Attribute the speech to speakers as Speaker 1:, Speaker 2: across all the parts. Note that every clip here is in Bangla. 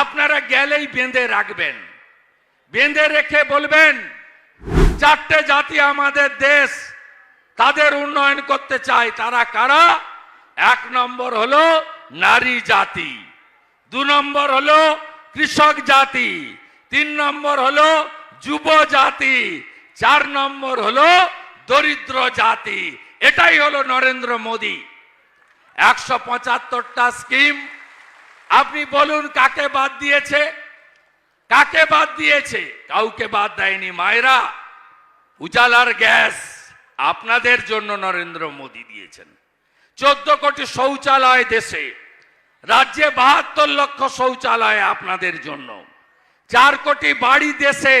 Speaker 1: আপনারা গেলেই বেঁধে রাখবেন। বেঁধে রেখে বলবেন, চারটে জাতি আমাদের দেশ, তাদের উন্নয়ন করতে চায়। তারা কারা? এক নম্বর হলো নারী জাতি, দু নম্বর হলো কৃষক জাতি, তিন নম্বর হলো যুব জাতি, চার নম্বর হলো দরিদ্র জাতি। এটাই হলো নরেন্দ্র মোদী। একশো পঁচাত্তরটা স্কিম আপনি বলুন কাকে বাদ দিয়েছে? কাকে বাদ দিয়েছে? কাউকে বাদ দেয়নি মায়েরা। উজালার গ্যাস আপনাদের জন্য নরেন্দ্র মোদী দিয়েছেন। চোদ্দ কোটি শৌচালয় দেশে, রাজ্যে বাহাত্তর লক্ষ শৌচালয় আপনাদের জন্য। চার কোটি বাড়ি দেশে,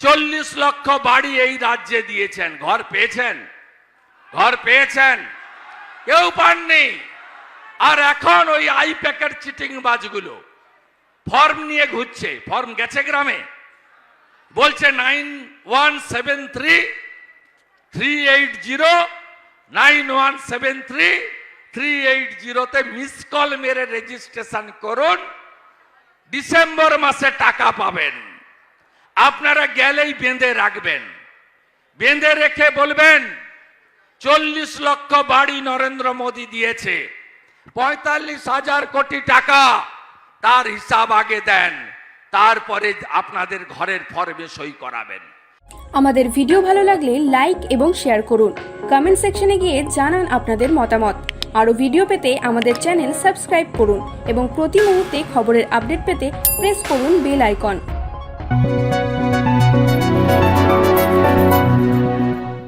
Speaker 1: চল্লিশ লক্ষ বাড়ি এই রাজ্যে দিয়েছেন। ঘর পেয়েছেন? ঘর পেয়েছেন? কেউ পাননি? আর এখন ওই আই প্যাকেট চিটিং বাজগুলো। ফর্ম নিয়ে ঘুরছে। ফর্ম গেছে গ্রামে। বলছে nine one seven three three eight zero, nine one seven three three eight জিরোতে মিস কল মেরে রেজিস্ট্রেশন করুন। ডিসেম্বর মাসে টাকা পাবেন। আপনারা গেলেই বেঁধে রাখবেন। বেঁধে রেখে বলবেন, চল্লিশ লক্ষ বাড়ি নরেন্দ্র মোদী দিয়েছে। পঁয়তাল্লিশ হাজার কোটি টাকা তার হিসাব আগে দেন, তারপরে আপনাদের ঘরের ফর্মে সই করাবেন।
Speaker 2: আমাদের ভিডিও ভালো লাগলে লাইক এবং শেয়ার করুন। কমেন্ট সেকশনে গিয়ে জানান আপনাদের মতামত। আরও ভিডিও পেতে আমাদের চ্যানেল সাবস্ক্রাইব করুন এবং প্রতি মুহূর্তে খবরের আপডেট পেতে প্রেস করুন বেল আইকন।